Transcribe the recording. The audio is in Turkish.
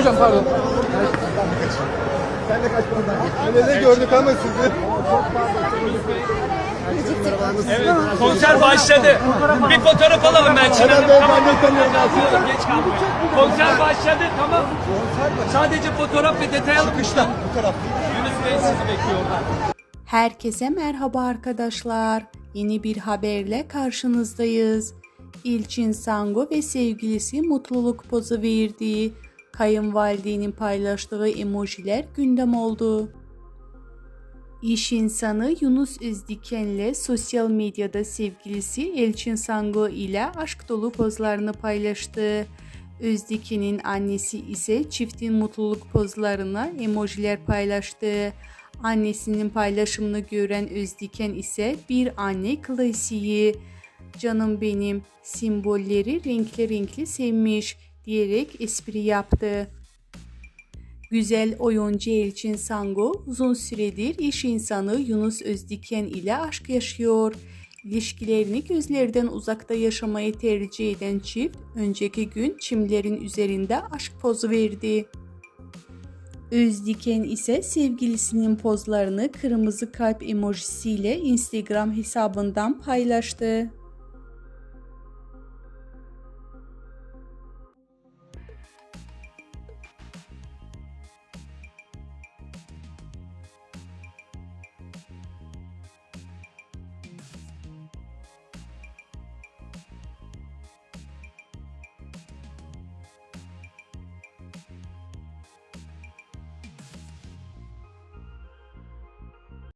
hocam pardon. Sen de kaç Öyle de gördük ama sizi. Evet, konser başladı. Bir fotoğraf alalım ben ben- Tamam, geç kalmayın. Konser başladı, tamam. Sadece fotoğraf ve detay alıp işte. Bu taraf. Yunus Bey sizi bekliyor orada. Herkese merhaba arkadaşlar. Yeni bir haberle karşınızdayız. İlçin Sango ve sevgilisi mutluluk pozu verdi. Kayınvalidenin paylaştığı emojiler gündem oldu. İş insanı Yunus Özdiken'le sosyal medyada sevgilisi Elçin Sango ile aşk dolu pozlarını paylaştı. Özdiken'in annesi ise çiftin mutluluk pozlarına emojiler paylaştı. Annesinin paylaşımını gören Özdiken ise bir anne klasiği. Canım benim simbolleri renkli renkli sevmiş diyerek espri yaptı. Güzel oyuncu Elçin Sango uzun süredir iş insanı Yunus Özdiken ile aşk yaşıyor. İlişkilerini gözlerden uzakta yaşamayı tercih eden çift önceki gün çimlerin üzerinde aşk pozu verdi. Özdiken ise sevgilisinin pozlarını kırmızı kalp emojisiyle Instagram hesabından paylaştı.